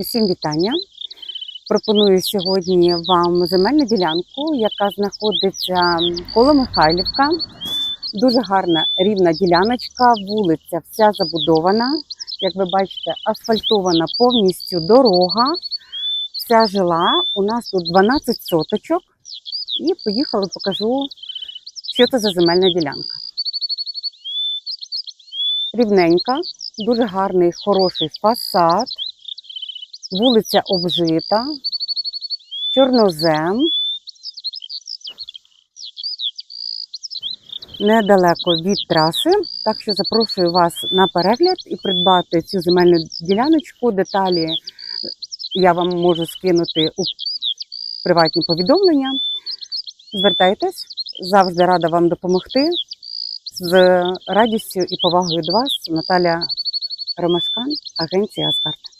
Усім вітання. Пропоную сьогодні вам земельну ділянку, яка знаходиться коло Михайлівка. Дуже гарна рівна діляночка, вулиця вся забудована. Як ви бачите, асфальтована повністю дорога. Вся жила. У нас тут 12 соточок. І поїхали, покажу, що це за земельна ділянка. Рівненька, дуже гарний, хороший фасад. Вулиця обжита, чорнозем. Недалеко від траси. Так що запрошую вас на перегляд і придбати цю земельну діляночку. Деталі я вам можу скинути у приватні повідомлення. Звертайтесь, завжди рада вам допомогти. З радістю і повагою до вас Наталя Ромашкан, агенція Асгард.